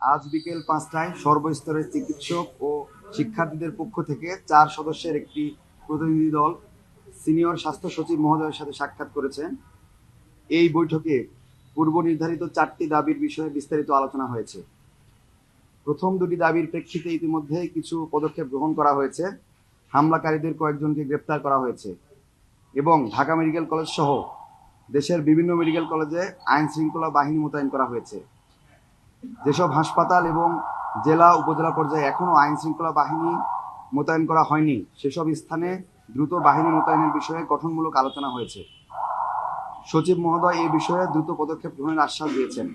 আজ বিকেল পাঁচটায় সর্বস্তরের চিকিৎসক ও শিক্ষার্থীদের পক্ষ থেকে চার সদস্যের একটি প্রতিনিধি দল সিনিয়র স্বাস্থ্য সচিব মহোদয়ের সাথে সাক্ষাৎ করেছেন। এই বৈঠকে পূর্ব নির্ধারিত চারটি দাবির বিষয়ে বিস্তারিত আলোচনা হয়েছে। প্রথম দুটি দাবির প্রেক্ষিতে ইতিমধ্যে কিছু পদক্ষেপ গ্রহণ করা হয়েছে। হামলাকারীদের কয়েকজনকে গ্রেপ্তার করা হয়েছে এবং ঢাকা মেডিকেল কলেজ সহ দেশের বিভিন্ন মেডিকেল কলেজে আইন শৃঙ্খলা বাহিনী মোতায়েন করা হয়েছে। যেসব হাসপাতাল এবং জেলা উপজেলা পর্যায়ে এখনও আইন শৃঙ্খলা বাহিনী মোতায়েন করা হয়নি, সেসব স্থানে দ্রুত বাহিনী মোতায়েনের বিষয়ে গঠনমূলক আলোচনা হয়েছে। সচিব মহোদয় এই বিষয়ে দ্রুত পদক্ষেপ গ্রহণের আশ্বাস দিয়েছেন।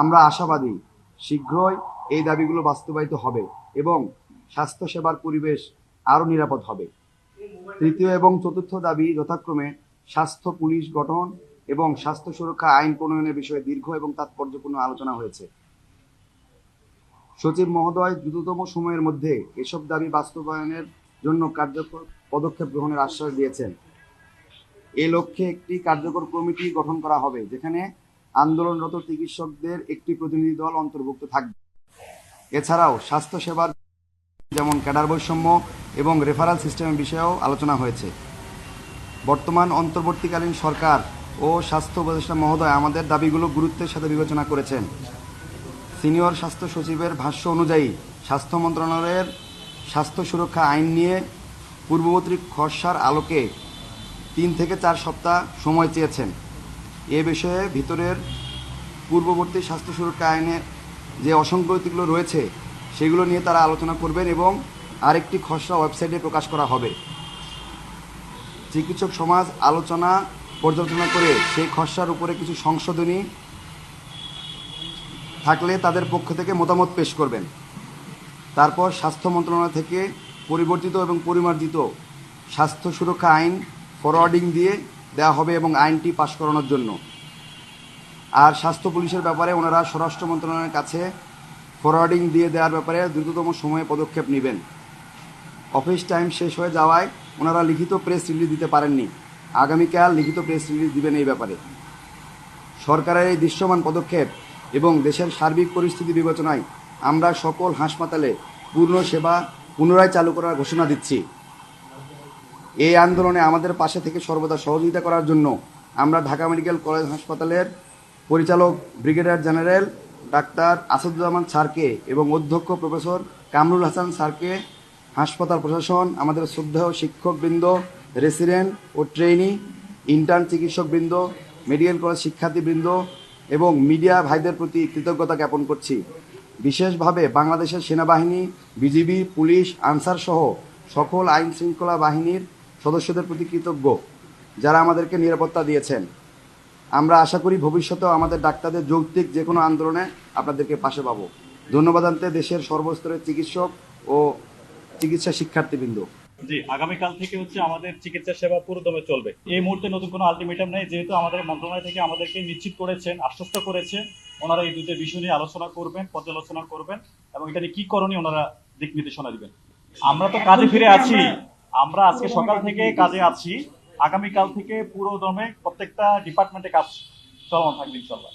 আমরা আশাবাদী, শীঘ্রই এই দাবিগুলো বাস্তবায়িত হবে এবং স্বাস্থ্যসেবার পরিবেশ আরও নিরাপদ হবে। তৃতীয় এবং চতুর্থ দাবি যথাক্রমে স্বাস্থ্য পুলিশ গঠন এবং স্বাস্থ্য সুরক্ষা, আইন প্রণয়নের বিষয়ে দীর্ঘ এবং তাৎপর্যপূর্ণ আলোচনা হয়েছে। সচিব মহোদয়, দ্রুততম সময়ের মধ্যে এসব দাবি বাস্তবায়নের জন্য কার্যকর পদক্ষেপ গ্রহণের আশ্বাস দিয়েছেন। এ লক্ষ্যে একটি কার্যকর কমিটি গঠন করা হবে, যেখানে আন্দোলনরত চিকিৎসকদের একটি প্রতিনিধি দল অন্তর্ভুক্ত থাকবে। এছাড়াও স্বাস্থ্যসেবার যেমন ক্যাডার বৈষম্য এবং রেফারাল সিস্টেমের বিষয়েও আলোচনা হয়েছে। বর্তমান অন্তর্বর্তীকালীন সরকার ও স্বাস্থ্য উপদেষ্টা মহোদয় আমাদের দাবিগুলো গুরুত্বের সাথে বিবেচনা করেছেন। সিনিয়র স্বাস্থ্য সচিবের ভাষ্য অনুযায়ী, স্বাস্থ্য মন্ত্রণালয়ের স্বাস্থ্য সুরক্ষা আইন নিয়ে পূর্ববর্তী খসার আলোকে তিন থেকে চার সপ্তাহ সময় চেয়েছেন। এ বিষয়ে ভিতরের পূর্ববর্তী স্বাস্থ্য সুরক্ষা আইনে যে অসঙ্গতিগুলো রয়েছে, সেগুলো নিয়ে তারা আলোচনা করবেন এবং আরেকটি খসড়া ওয়েবসাইটে প্রকাশ করা হবে। চিকিৎসক সমাজ আলোচনা পর্যালোচনা করে সেই খসড়ার উপরে কিছু সংশোধনী থাকলে তাদের পক্ষ থেকে মতামত পেশ করবেন। তারপর স্বাস্থ্য মন্ত্রণালয় থেকে পরিবর্তিত এবং পরিমার্জিত স্বাস্থ্য সুরক্ষা আইন ফরওয়ার্ডিং দিয়ে দেওয়া হবে এবং আইনটি পাশ করানোর জন্য। আর স্বাস্থ্য পুলিশের ব্যাপারে ওনারা স্বরাষ্ট্র মন্ত্রণালয়ের কাছে ফরওয়ার্ডিং দিয়ে দেওয়ার ব্যাপারে দ্রুততম সময়ে পদক্ষেপ নেবেন। অফিস টাইম শেষ হয়ে যাওয়ায় ওনারা লিখিত প্রেস রিলিজ দিতে পারেননি। আগামীকাল লিখিত প্রেস রিলিজ দিবেন এই ব্যাপারে। সরকারের এই দৃশ্যমান পদক্ষেপ এবং দেশের সার্বিক পরিস্থিতি বিবেচনায় আমরা সকল হাসপাতালে পূর্ণ সেবা পুনরায় চালু করার ঘোষণা দিচ্ছি। এই আন্দোলনে আমাদের পাশে থেকে সর্বদা সহযোগিতা করার জন্য আমরা ঢাকা মেডিকেল কলেজ হাসপাতালের পরিচালক ব্রিগেডিয়ার জেনারেল ডাক্তার আসাদুজ্জামান স্যারকে এবং অধ্যক্ষ প্রফেসর কামরুল হাসান স্যারকে হাসপাতাল প্রশাসন, আমাদের শ্রদ্ধেয় শিক্ষকবৃন্দ রেসিডেন্ট ও ট্রেনি ইন্টার্ন চিকিৎসকবৃন্দ, মেডিকেল কলেজ শিক্ষার্থীবৃন্দ এবং মিডিয়া ভাইদের প্রতি কৃতজ্ঞতা জ্ঞাপন করছি। বিশেষভাবে বাংলাদেশের সেনাবাহিনী, বিজিবি, পুলিশ, আনসার সহ সকল আইন শৃঙ্খলা বাহিনীর সদস্যদের প্রতি কৃতজ্ঞ, যারা আমাদেরকে নিরাপত্তা দিয়েছেন। আমরা আশা করি ভবিষ্যতেও আমাদের ডাক্তারদের যৌক্তিক যে কোনো আন্দোলনে আপনাদেরকে পাশে পাবো। ধন্যবাদ আনতে দেশের সর্বস্তরের চিকিৎসক ও চিকিৎসা শিক্ষার্থীবৃন্দ। জি, আগামীকাল থেকে হচ্ছে আমাদের চিকিৎসা সেবা পুরোদমে চলবে। এই মুহূর্তে নতুন কোনো আলটিমেটাম নেই, যেহেতু আমাদের মন্ত্রণালয় থেকে আমাদেরকে নিশ্চিত করেছেন, আশ্বস্ত করেছে ওনারা এই দুটো বিষয় নিয়ে আলোচনা করবেন, পর্যালোচনা করবেন, এবং এটা নিয়ে কি করণীয় ওনারা দিক নির্দেশনা দিবেন। আমরা তো কাজে ফিরে আছি, আমরা আজকে সকাল থেকে কাজে আছি, আগামীকাল থেকে পুরো দমে প্রত্যেকটা ডিপার্টমেন্টে কাজ চলমান থাকবে ইনশাল্লাহ